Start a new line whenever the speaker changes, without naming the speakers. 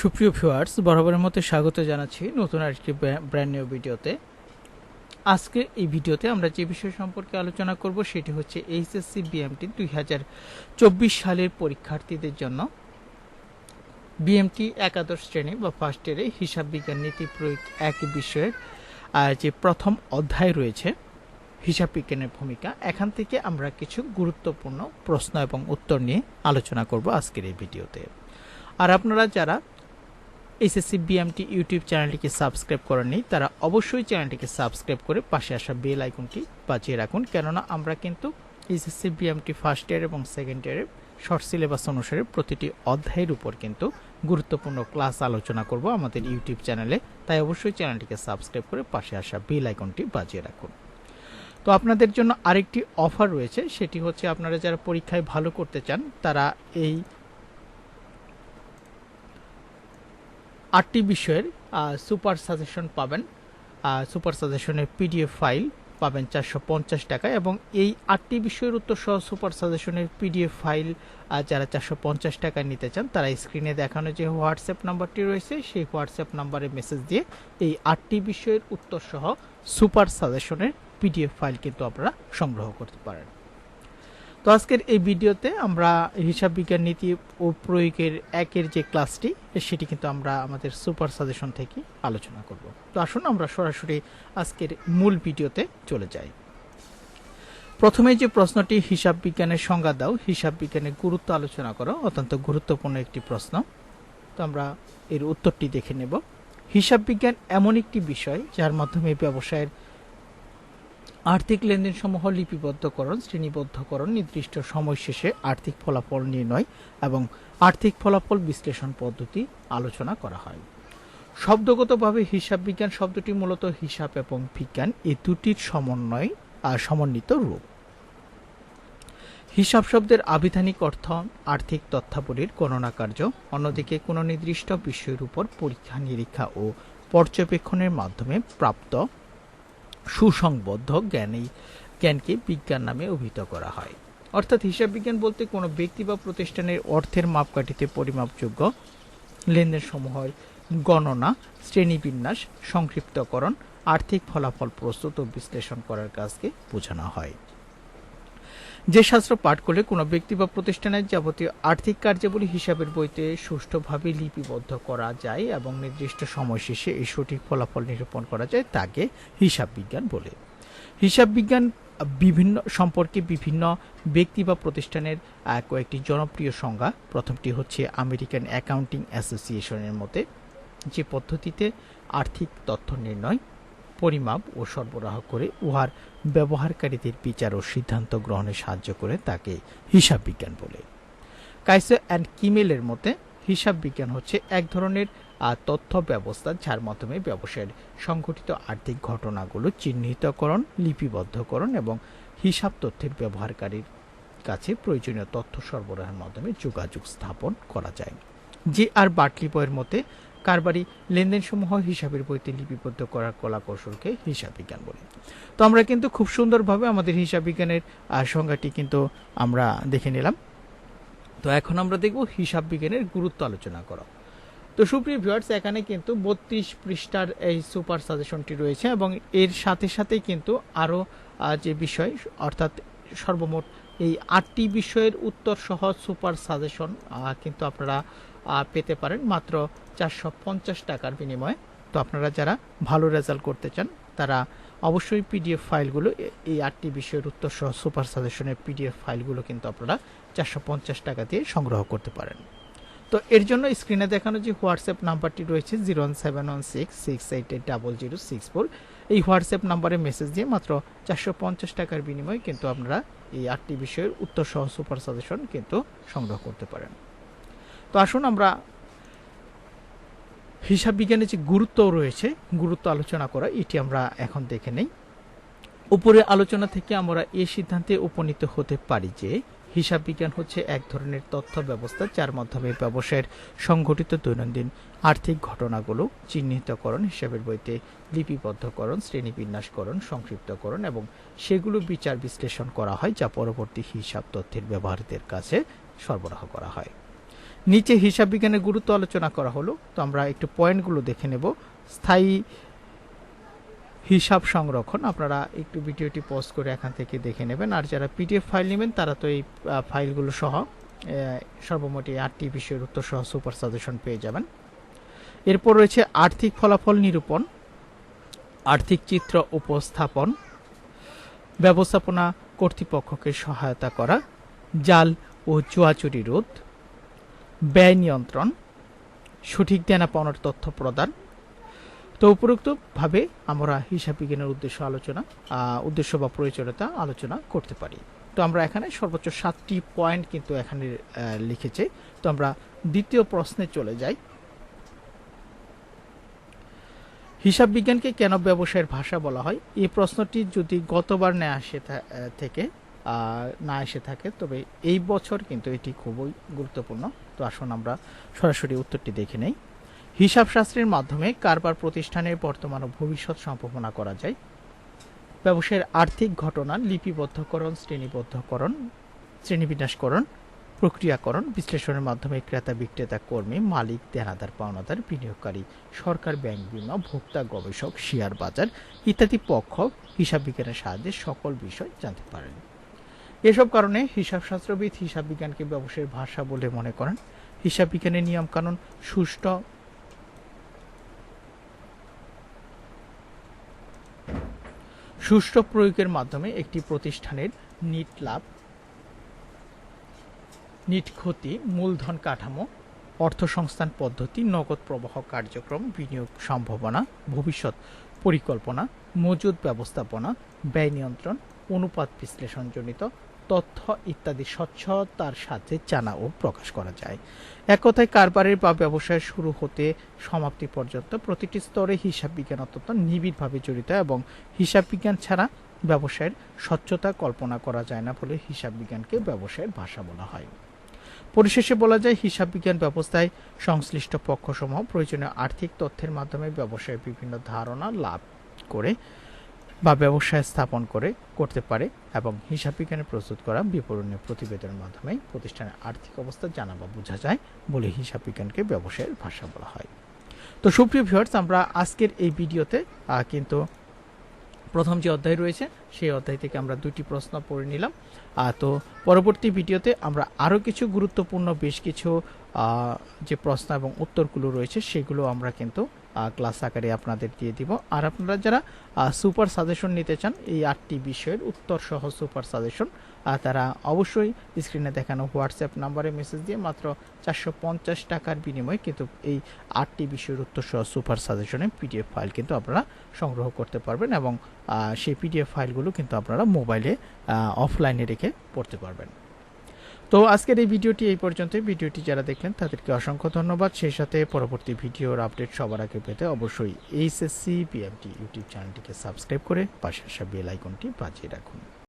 সুপ্রিয় ভিউয়ার্স, বরাবরের মতো স্বাগত জানাচ্ছি নতুন আরেকটি ব্র্যান্ড নিউ ভিডিওতে। আজকে এই ভিডিওতে আমরা যে বিষয় সম্পর্কে আলোচনা করব সেটি হচ্ছে এইচএসসি বিএমটি দুই হাজার চব্বিশ সালের পরীক্ষার্থীদের জন্য। বিএমটি একাদশ শ্রেণি বা ফার্স্ট ইয়ারে হিসাব বিজ্ঞান নীতি প্রয়োগ এক বিষয়ের যে প্রথম অধ্যায় রয়েছে, হিসাব বিজ্ঞানের ভূমিকা, এখান থেকে আমরা কিছু গুরুত্বপূর্ণ প্রশ্ন এবং উত্তর নিয়ে আলোচনা করব আজকের এই ভিডিওতে। আর আপনারা যারা এসএসসি বিএমটি ইউটিউব চ্যানেলটিকে সাবস্ক্রাইব করেননি তারা অবশ্যই চ্যানেলটিকে সাবস্ক্রাইব করে পাশে আসা বেল আইকনটি বাজিয়ে রাখুন। কেননা আমরা কিন্তু এসএসসি বিএমটি ফার্স্ট ইয়ার এবং সেকেন্ড ইয়ারের শর্ট সিলেবাস অনুসারে প্রতিটি অধ্যায়ের উপর কিন্তু গুরুত্বপূর্ণ ক্লাস আলোচনা করব আমাদের ইউটিউব চ্যানেলে। তাই অবশ্যই চ্যানেলটিকে সাবস্ক্রাইব করে পাশে আসা বেল আইকনটি বাজিয়ে রাখুন। তো আপনাদের জন্য আরেকটি অফার রয়েছে, সেটি হচ্ছে আপনারা যারা পরীক্ষায় ভালো করতে চান, তারা এই আটটি বিষয়ের সুপার সাজেশন পাবেন। সুপার সাজেশনের পিডিএফ ফাইল পাবেন চারশো পঞ্চাশ টাকা এবং এই আটটি বিষয়ের উত্তর সহ সুপার সাজেশনের পিডিএফ ফাইল যারা চারশো পঞ্চাশ টাকায় নিতে চান, তারা স্ক্রিনে দেখানো যে হোয়াটসঅ্যাপ নাম্বারটি রয়েছে, সেই হোয়াটসঅ্যাপ নাম্বারে মেসেজ দিয়ে এই আটটি বিষয়ের উত্তর সহ সুপার সাজেশনের পিডিএফ ফাইল কিন্তু আপনারা সংগ্রহ করতে পারেন। তো আজকের এই ভিডিওতে আমরা হিসাব বিজ্ঞান নীতি ও প্রয়োগের একের যে ক্লাসটি, সেটি কিন্তু আমরা আমাদের সুপার সাজেশন থেকে আলোচনা করব। তো আসুন আমরা সরাসরি আজকের মূল ভিডিওতে চলে যাই। প্রথমে যে প্রশ্নটি, হিসাব বিজ্ঞানের সংজ্ঞা দাও, হিসাব বিজ্ঞানের গুরুত্ব আলোচনা করো, অত্যন্ত গুরুত্বপূর্ণ একটি প্রশ্ন। তো আমরা এর উত্তরটি দেখে নেব। হিসাব বিজ্ঞান এমন একটি বিষয়, যার মাধ্যমে ব্যবসায়ের আর্থিক লেনদেন সমূহ লিপিবদ্ধকরণ, শ্রেণীবদ্ধকরণ, নির্দিষ্ট সময় শেষে আর্থিক ফলাফল নির্ণয় এবং আর্থিক ফলাফল বিশ্লেষণ পদ্ধতি আলোচনা করা হয়। শব্দগতভাবে হিসাব বিজ্ঞান শব্দটি মূলত হিসাব এবং বিজ্ঞান এই দুটির সমন্বয় সমন্বিত রূপ। হিসাব শব্দের আবিধানিক অর্থ আর্থিক তথ্যাবলীর গণনা কার্য অন্যদিকে কোনো নির্দিষ্ট বিষয়ের উপর পরীক্ষা নিরীক্ষা ও পর্যবেক্ষণের মাধ্যমে প্রাপ্ত সুসংবদ্ধ জ্ঞানেই জ্ঞানকে বিজ্ঞান নামে অভিহিত করা হয়। অর্থাৎ হিসাব বিজ্ঞান বলতে কোনো ব্যক্তি বা প্রতিষ্ঠানের অর্থের মাপকাঠিতে পরিমাপযোগ্য লেনদেন সমূহের গণনা, শ্রেণীবিন্যাস, সংক্ষিপ্তকরণ, আর্থিক ফলাফল প্রস্তুত ও বিশ্লেষণ করার কাজকে বোঝানো হয়। যে শাস্ত্র পাঠ করলে কোনো ব্যক্তি বা প্রতিষ্ঠানের যাবতীয় আর্থিক কার্যাবলী হিসাবের বইতে সুষ্ঠুভাবে লিপিবদ্ধ করা যায় এবং নির্দিষ্ট সময় শেষে এই সঠিক ফলাফল নিরূপণ করা যায় তাকে হিসাব বিজ্ঞান বলে। হিসাব বিজ্ঞান বিভিন্ন সম্পর্কে বিভিন্ন ব্যক্তি বা প্রতিষ্ঠানের কয়েকটি জনপ্রিয় সংজ্ঞা। প্রথমটি হচ্ছে আমেরিকান অ্যাকাউন্টিং অ্যাসোসিয়েশনের মতে, যে পদ্ধতিতে আর্থিক তথ্য নির্ণয় পরিমাপ ও সরবরাহ করে উহার ব্যবহারকারীদের বিচার ও সিদ্ধান্ত গ্রহণে সাহায্য করে তাকে হিসাব বিজ্ঞান বলে। কাইসো অ্যান্ড কিমেলের মতে, হিসাব বিজ্ঞান হচ্ছে এক ধরনের তথ্য ব্যবস্থা যার মাধ্যমে ব্যবসায়ের সংঘটিত আর্থিক ঘটনাগুলো চিহ্নিতকরণ, লিপিবদ্ধকরণ এবং হিসাব তথ্যের ব্যবহারকারীর কাছে প্রয়োজনীয় তথ্য সরবরাহের মাধ্যমে যোগাযোগ স্থাপন করা যায়। যে আর বাটলি বইয়ের মতে কারবারি লেনদেনসমূহ হিসাবের বইতে লিপিবদ্ধ করার কলা কৌশলকে হিসাব বিজ্ঞান বলে। তো আমরা কিন্তু খুব সুন্দরভাবে আমাদের হিসাব বিজ্ঞানের সংজ্ঞাটি কিন্তু আমরা দেখে নিলাম। তো এখন আমরা দেখব হিসাব বিজ্ঞানের গুরুত্ব আলোচনা করা। তো সুপ্রিয় ভিউয়ার্স, এখানে কিন্তু বত্রিশ পৃষ্ঠার এই সুপার সাজেশনটি রয়েছে এবং এর সাথে সাথে কিন্তু আরও যে বিষয়, অর্থাৎ সর্বমোট এই আটটি বিষয়ের উত্তর সহ সুপার সাজেশন কিন্তু আপনারা পেতে পারেন মাত্র চারশো পঞ্চাশ টাকার বিনিময়ে। তো আপনারা যারা ভালো রেজাল্ট করতে চান, তারা অবশ্যই পিডিএফ ফাইলগুলো এই আটটি বিষয়ের উত্তর সহ সুপার সাজেশনের পিডিএফ ফাইলগুলো কিন্তু আপনারা চারশো পঞ্চাশ টাকা দিয়ে সংগ্রহ করতে পারেন। তো এর জন্য স্ক্রিনে দেখানো যে হোয়াটসঅ্যাপ নাম্বারটি রয়েছে zero one seven one six six eight eight double zero six four এই হোয়াটসঅ্যাপ নাম্বারে মেসেজ দিয়ে মাত্র চারশো পঞ্চাশ টাকার বিনিময়ে কিন্তু আপনারা এই আটটি বিষয়ের উত্তর সহ সুপার সাজেশন কিন্তু সংগ্রহ করতে পারেন। তো আসুন আমরা হিসাব বিজ্ঞানের যে গুরুত্ব রয়েছে, গুরুত্ব আলোচনা করা, এটি আমরা এখন দেখে নেই। উপরে আলোচনা থেকে আমরা এই সিদ্ধান্তে উপনীত হতে পারি যে হিসাব বিজ্ঞান হচ্ছে এক ধরনের তথ্য ব্যবস্থা যার মাধ্যমে ব্যবসায়ের সংঘটিত দৈনন্দিন আর্থিক ঘটনাগুলো চিহ্নিতকরণ হিসাবের বইতে লিপিবদ্ধকরণ, শ্রেণীবিন্যাসকরণ, সংক্ষিপ্তকরণ এবং সেগুলো বিচার বিশ্লেষণ করা হয় যা পরবর্তী হিসাব তথ্যের ব্যবহারীদের কাছে সরবরাহ করা হয়। নিচে হিসাব বিজ্ঞানের গুরুত্ব আলোচনা করা হলো। তো আমরা একটু পয়েন্টগুলো দেখে নেব। স্থায়ী হিসাব সংরক্ষণ, আপনারা একটু ভিডিওটি পোস্ট করে এখান থেকে দেখে নেবেন। আর যারা পিডিএফ ফাইল নেবেন, তারা তো এই ফাইলগুলো সহ সর্বমোট আটটি বিষয়ের উত্তর সহ সুপার সাজেশন পেয়ে যাবেন। এরপর রয়েছে আর্থিক ফলাফল নিরূপণ, আর্থিক চিত্র উপস্থাপন, ব্যবস্থাপনা কর্তৃপক্ষকে সহায়তা করা, জাল ও চুয়াচুরি রোধ, ব্যয় নিয়ন্ত্রণ, সঠিক দেনা পাওনার তথ্য প্রদান তো উপরোক্তভাবে আমরা হিসাব বিজ্ঞানের উদ্দেশ্য আলোচনা উদ্দেশ্য বা প্রয়োজনীয়তা আলোচনা করতে পারি। তো আমরা এখানে সর্বোচ্চ সাতটি পয়েন্ট কিন্তু এখানে লিখেছে। তো আমরা দ্বিতীয় প্রশ্নে চলে যাই। হিসাব বিজ্ঞানকে কেন ব্যবসায়ের ভাষা বলা হয়? এই প্রশ্নটি যদি গতবার না আসে থেকে না এসে থাকে, তবে এই বছর কিন্তু এটি খুবই গুরুত্বপূর্ণ। তো আসুন আমরা সরাসরি উত্তরটি দেখে নেই। হিসাবশাস্ত্রের মাধ্যমে কারবার প্রতিষ্ঠানের বর্তমান ও ভবিষ্যৎ সম্ভাবনা করা যায়। ব্যবসায়ের আর্থিক ঘটনা লিপিবদ্ধকরণ, শ্রেণীবদ্ধকরণ, শ্রেণীবিন্যাসকরণ, প্রক্রিয়াকরণ, বিশ্লেষণের মাধ্যমে ক্রেতা বিক্রেতা কর্মী, মালিক, দেনাদার, পাওনাদার, বিনিয়োগকারী, সরকার, ব্যাংক বিমা, ভোক্তা, গবেষক, শেয়ার বাজার ইত্যাদি পক্ষ হিসাব বিজ্ঞানের সাহায্যে সকল বিষয় জানতে পারেন। এসব কারণে হিসাবশাস্ত্রবিদ হিসাব বিজ্ঞানকে ব্যবসায়ের ভাষা বলে মনে করেন। হিসাব বিজ্ঞানের নিয়মকানুন সুষ্ঠু সুষ্ঠু প্রয়োগের মাধ্যমে একটি প্রতিষ্ঠানের নিট লাভ, নিট ক্ষতি, মূলধন কাঠামো, অর্থসংস্থান পদ্ধতি, নগদ প্রবাহ কার্যক্রম, বিনিয়োগ সম্ভাবনা, ভবিষ্যৎ পরিকল্পনা, মজুদ ব্যবস্থাপনা, ব্যয় নিয়ন্ত্রণ, অনুপাত বিশ্লেষণজনিত তথ্য ইত্যাদি স্বচ্ছতার সাথে জানা ও প্রকাশ করা যায়। এক কথায় কারবারের বা ব্যবসায় শুরু হতে সমাপ্তি পর্যন্ত প্রতিটি স্তরে হিসাব বিজ্ঞান অত্যন্ত নিবিড়ভাবে জড়িত এবং হিসাব বিজ্ঞান ছাড়া ব্যবসায়ের স্বচ্ছতা কল্পনা করা যায় না বলে হিসাব বিজ্ঞানকে ব্যবসায়ের ভাষা বলা হয়। পরিশেষে বলা যায়, হিসাব বিজ্ঞান ব্যবস্থায় সংশ্লিষ্ট পক্ষসমূহ প্রয়োজনীয় আর্থিক তথ্যের মাধ্যমে ব্যবসায়ের বিভিন্ন ধারণা লাভ করে বা ব্যবসায় স্থাপন করে, করতে পারে এবং হিসাব বিজ্ঞানে প্রস্তুত করা বিবরণীয় প্রতিবেদনের মাধ্যমে প্রতিষ্ঠানের আর্থিক অবস্থা জানা বা বোঝা যায় বলে হিসাব বিজ্ঞানকে ব্যবসায়ের ভাষা বলা হয়। তো সুপ্রিয় ভিউয়ার্স, আমরা আজকের এই ভিডিওতে কিন্তু প্রথম যে অধ্যায় রয়েছে, সেই অধ্যায় থেকে আমরা দুটি প্রশ্ন পড়ে নিলাম। তো পরবর্তী ভিডিওতে আমরা আরও কিছু গুরুত্বপূর্ণ, বেশ কিছু যে প্রশ্ন এবং উত্তরগুলো রয়েছে, সেগুলো আমরা কিন্তু ক্লাস আকারে আপনাদের দিয়ে দিব। আর আপনারা যারা সুপার সাজেশন নিতে চান, এই আটটি বিষয়ের উত্তর সহ সুপার সাজেশন তারা অবশ্যই স্ক্রিনে দেখানো হোয়াটসঅ্যাপ নাম্বারে মেসেজ দিয়ে মাত্র চারশো পঞ্চাশ টাকার বিনিময়ে কিন্তু এই আটটি বিষয়ের উত্তর সহ সুপার সাজেশনে পিডিএফ ফাইল কিন্তু আপনারা সংগ্রহ করতে পারবেন এবং সেই পিডিএফ ফাইলগুলো কিন্তু আপনারা মোবাইলে অফলাইনে রেখে পড়তে পারবেন। তো আজকের এই ভিডিওটি এই পর্যন্ত ভিডিওটি যারা দেখলেন, তাদেরকে অসংখ্য ধন্যবাদ। সেই সাথে পরবর্তী ভিডিওর আপডেট সবার আগে পেতে অবশ্যই এইচএসসি পিএমটি ইউটিউব চ্যানেলটিকে সাবস্ক্রাইব করে পাশে আসা বেল আইকনটি বাজিয়ে রাখুন।